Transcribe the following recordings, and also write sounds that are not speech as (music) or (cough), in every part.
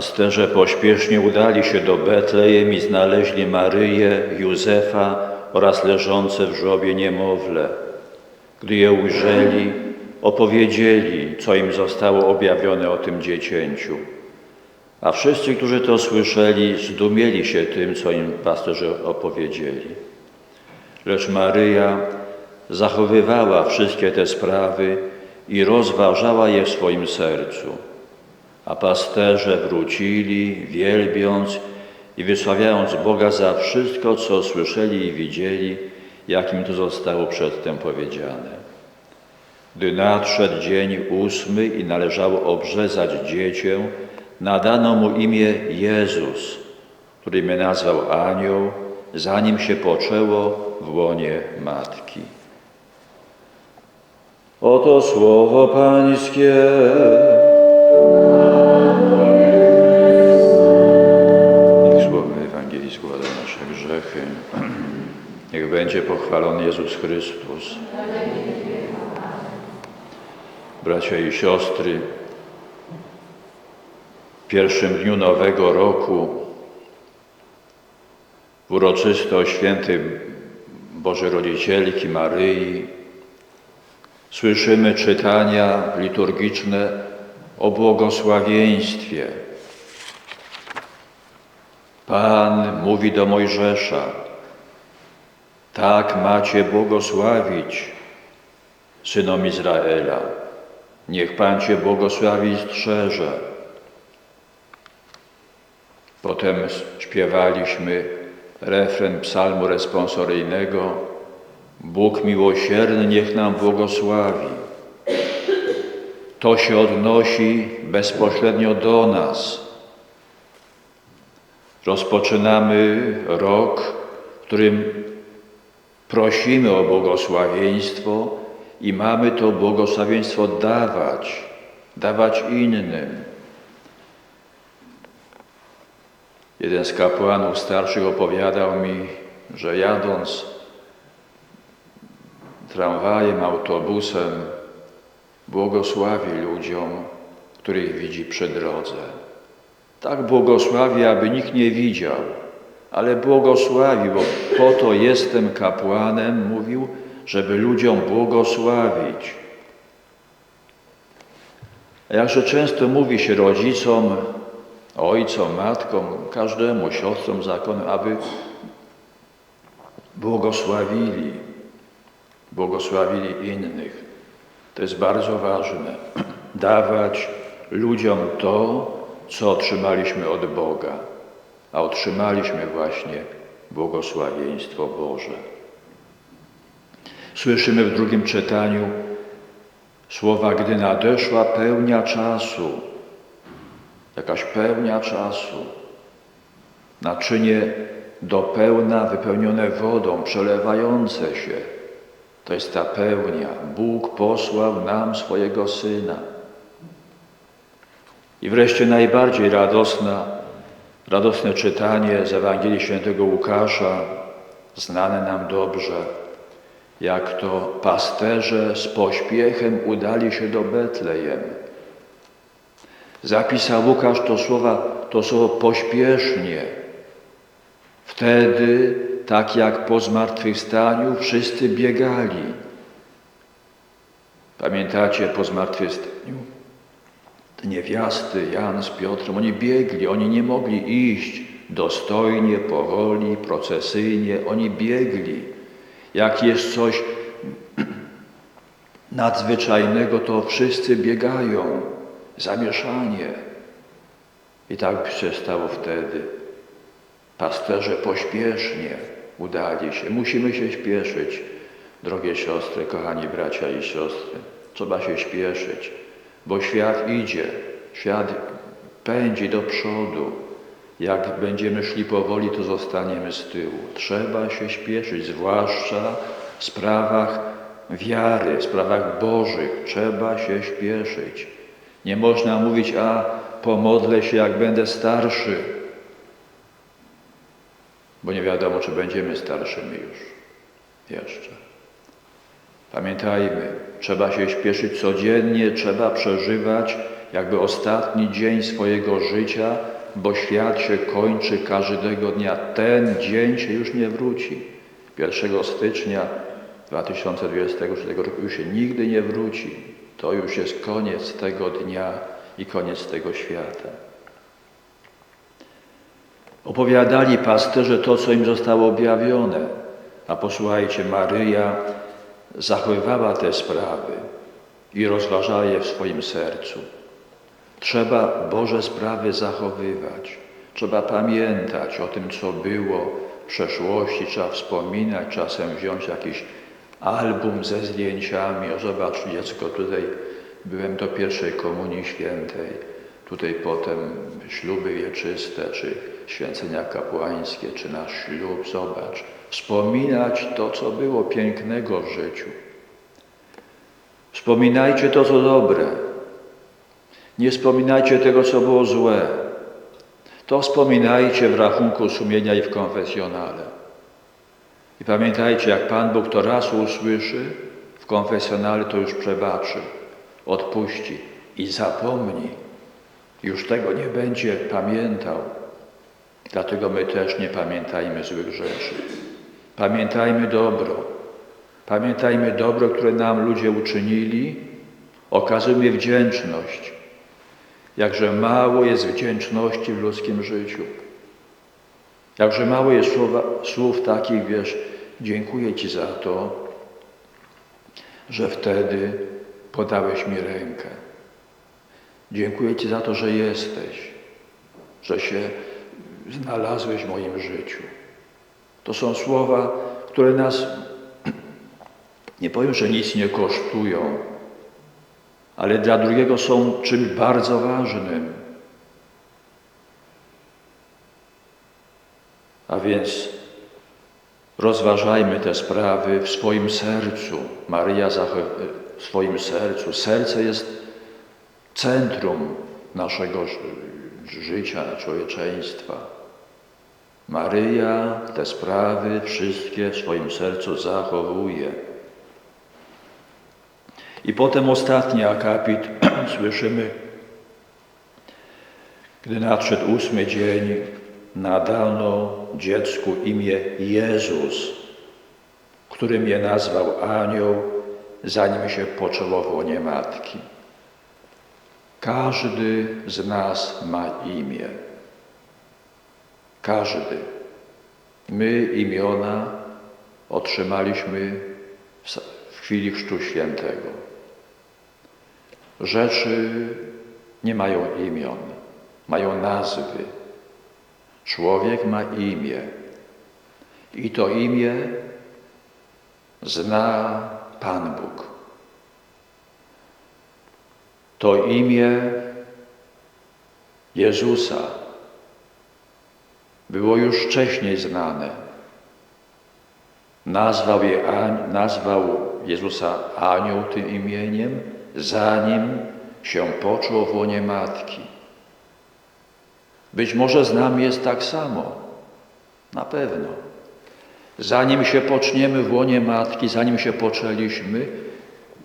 Pasterze pośpiesznie udali się do Betlejem i znaleźli Maryję, Józefa oraz leżące w żłobie niemowlę. Gdy je ujrzeli, opowiedzieli, co im zostało objawione o tym dziecięciu. A wszyscy, którzy to słyszeli, zdumieli się tym, co im pasterze opowiedzieli. Lecz Maryja zachowywała wszystkie te sprawy i rozważała je w swoim sercu. A pasterze wrócili, wielbiąc i wysławiając Boga za wszystko, co słyszeli i widzieli, jak im to zostało przedtem powiedziane. Gdy nadszedł dzień ósmy i należało obrzezać dziecię, nadano mu imię Jezus, który mnie nazwał anioł, zanim się poczęło w łonie matki. Oto słowo Pańskie. Nasze grzechy. (clears throat) Niech będzie pochwalony Jezus Chrystus. Bracia i siostry, w pierwszym dniu nowego roku w uroczystość świętej Bożej Rodzicielki Maryi słyszymy czytania liturgiczne o błogosławieństwie. Pan mówi do Mojżesza, tak macie błogosławić synom Izraela. Niech Pan Cię błogosławi i strzeże. Potem śpiewaliśmy refren psalmu responsoryjnego Bóg miłosierny niech nam błogosławi. To się odnosi bezpośrednio do nas. Rozpoczynamy rok, w którym prosimy o błogosławieństwo i mamy to błogosławieństwo dawać, dawać innym. Jeden z kapłanów starszych opowiadał mi, że jadąc tramwajem, autobusem, błogosławi ludziom, których widzi przy drodze. Tak błogosławi, aby nikt nie widział, ale błogosławi, bo po to jestem kapłanem, mówił, żeby ludziom błogosławić. A jakże często mówi się rodzicom, ojcom, matkom, każdemu, siostrom zakonu, aby błogosławili, błogosławili innych. To jest bardzo ważne. (clears throat) Dawać ludziom to, co otrzymaliśmy od Boga, a otrzymaliśmy właśnie błogosławieństwo Boże. Słyszymy w drugim czytaniu słowa, gdy nadeszła pełnia czasu, jakaś pełnia czasu, naczynie do pełna wypełnione wodą, przelewające się. To jest ta pełnia. Bóg posłał nam swojego Syna. I wreszcie najbardziej radosna, radosne czytanie z Ewangelii Świętego Łukasza, znane nam dobrze, jak to pasterze z pośpiechem udali się do Betlejem. Zapisał Łukasz to, słowa, to słowo pośpiesznie. Wtedy, tak jak po zmartwychwstaniu, wszyscy biegali. Pamiętacie po zmartwychwstaniu? Te niewiasty, Jan z Piotrem, oni biegli, oni nie mogli iść dostojnie, powoli, procesyjnie, oni biegli. Jak jest coś (clears throat) nadzwyczajnego, to wszyscy biegają, zamieszanie. I tak się stało wtedy. Pasterze pośpiesznie udali się. Musimy się śpieszyć, drogie siostry, kochani bracia i siostry. Trzeba się śpieszyć, bo świat idzie, świat pędzi do przodu. Jak będziemy szli powoli, to zostaniemy z tyłu. Trzeba się śpieszyć, zwłaszcza w sprawach wiary, w sprawach Bożych. Trzeba się śpieszyć. Nie można mówić, a pomodlę się, jak będę starszy. bo nie wiadomo, czy będziemy starszymi już jeszcze. Pamiętajmy, trzeba się śpieszyć codziennie, trzeba przeżywać jakby ostatni dzień swojego życia, bo świat się kończy każdego dnia. Ten dzień się już nie wróci. 1 stycznia 2023 roku już się nigdy nie wróci. To już jest koniec tego dnia i koniec tego świata. Opowiadali pasterze to, co im zostało objawione. A posłuchajcie, Maryja zachowywała te sprawy i rozważała je w swoim sercu. Trzeba Boże sprawy zachowywać. Trzeba pamiętać o tym, co było w przeszłości. Trzeba wspominać, czasem wziąć jakiś album ze zdjęciami. O, zobacz, dziecko, tutaj byłem do pierwszej komunii świętej. Tutaj potem śluby wieczyste, czy święcenia kapłańskie, czy nasz ślub. Zobacz. Wspominać to, co było pięknego w życiu. Wspominajcie to, co dobre. Nie wspominajcie tego, co było złe. To wspominajcie w rachunku sumienia i w konfesjonale. I pamiętajcie, jak Pan Bóg to raz usłyszy, w konfesjonale to już przebaczy, odpuści i zapomni. Już tego nie będzie pamiętał. Dlatego my też nie pamiętajmy złych rzeczy. Pamiętajmy dobro. Pamiętajmy dobro, które nam ludzie uczynili. Okazujmy wdzięczność. Jakże mało jest wdzięczności w ludzkim życiu. Jakże mało jest słowa, słów takich, wiesz, dziękuję Ci za to, że wtedy podałeś mi rękę. Dziękuję Ci za to, że jesteś, że się znalazłeś w moim życiu. To są słowa, które nas, (clears throat) nie powiem, że nic nie kosztują, ale dla drugiego są czymś bardzo ważnym. A więc rozważajmy te sprawy w swoim sercu. Maryja w swoim sercu. Serce jest centrum naszego życia, człowieczeństwa. Maryja te sprawy wszystkie w swoim sercu zachowuje. I potem ostatni akapit (clears throat) słyszymy, gdy nadszedł ósmy dzień, nadano dziecku imię Jezus, którym je nazwał anioł, zanim się poczęło w łonie matki. Każdy z nas ma imię. Każdy. My imiona otrzymaliśmy w chwili Chrztu Świętego. Rzeczy nie mają imion, mają nazwy. Człowiek ma imię i to imię zna Pan Bóg. To imię Jezusa było już wcześniej znane. Nazwał, je, nazwał Jezusa anioł tym imieniem, zanim się począł w łonie matki. Być może z nami jest tak samo, na pewno. Zanim się poczniemy w łonie matki, zanim się poczęliśmy,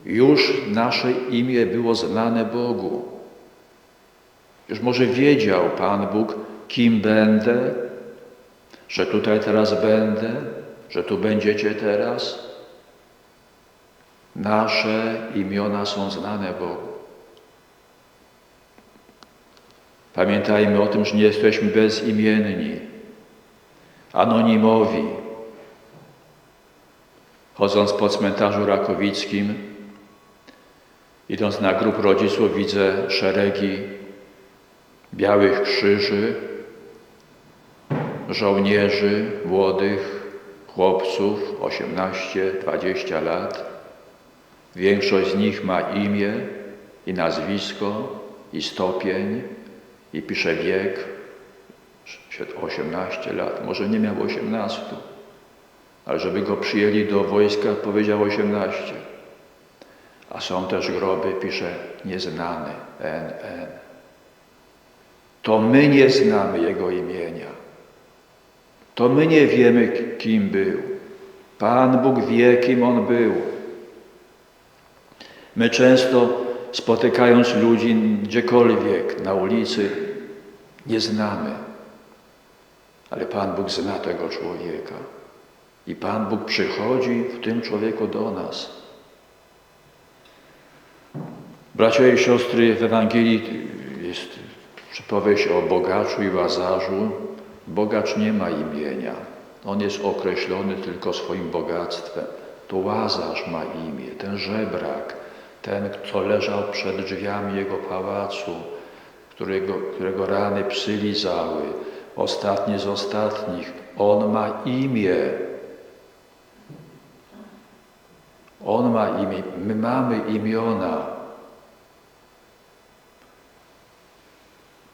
już nasze imię było znane Bogu. Już może wiedział Pan Bóg, kim będę, że tutaj teraz będę, że tu będziecie teraz. Nasze imiona są znane Bogu. Pamiętajmy o tym, że nie jesteśmy bezimienni, anonimowi. Chodząc po cmentarzu rakowickim, idąc na grób rodziców, widzę szeregi białych krzyży, żołnierzy młodych, chłopców 18-20 lat. Większość z nich ma imię i nazwisko i stopień i pisze wiek 18 lat. Może nie miał 18, ale żeby go przyjęli do wojska, powiedział 18. A są też groby, pisze nieznany, NN. To my nie znamy Jego imienia. To my nie wiemy, kim był. Pan Bóg wie, kim on był. My często spotykając ludzi gdziekolwiek na ulicy, nie znamy. Ale Pan Bóg zna tego człowieka. I Pan Bóg przychodzi w tym człowieku do nas. Bracia i siostry, w Ewangelii jest przypowieść o bogaczu i łazarzu. Bogacz nie ma imienia. On jest określony tylko swoim bogactwem. To łazarz ma imię, ten żebrak, ten, kto leżał przed drzwiami jego pałacu, którego, którego rany psy ostatni z ostatnich. On ma imię. On ma imię. My mamy imiona.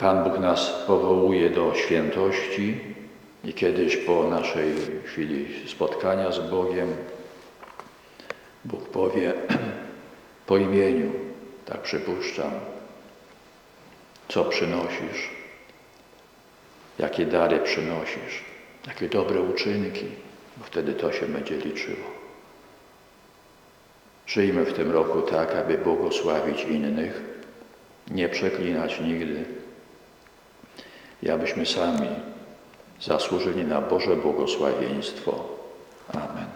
Pan Bóg nas powołuje do świętości i kiedyś po naszej chwili spotkania z Bogiem Bóg powie (clears throat) po imieniu, tak przypuszczam, co przynosisz, jakie dary przynosisz, jakie dobre uczynki, bo wtedy to się będzie liczyło. Żyjmy w tym roku tak, aby błogosławić innych, nie przeklinać nigdy, i abyśmy sami zasłużyli na Boże błogosławieństwo. Amen.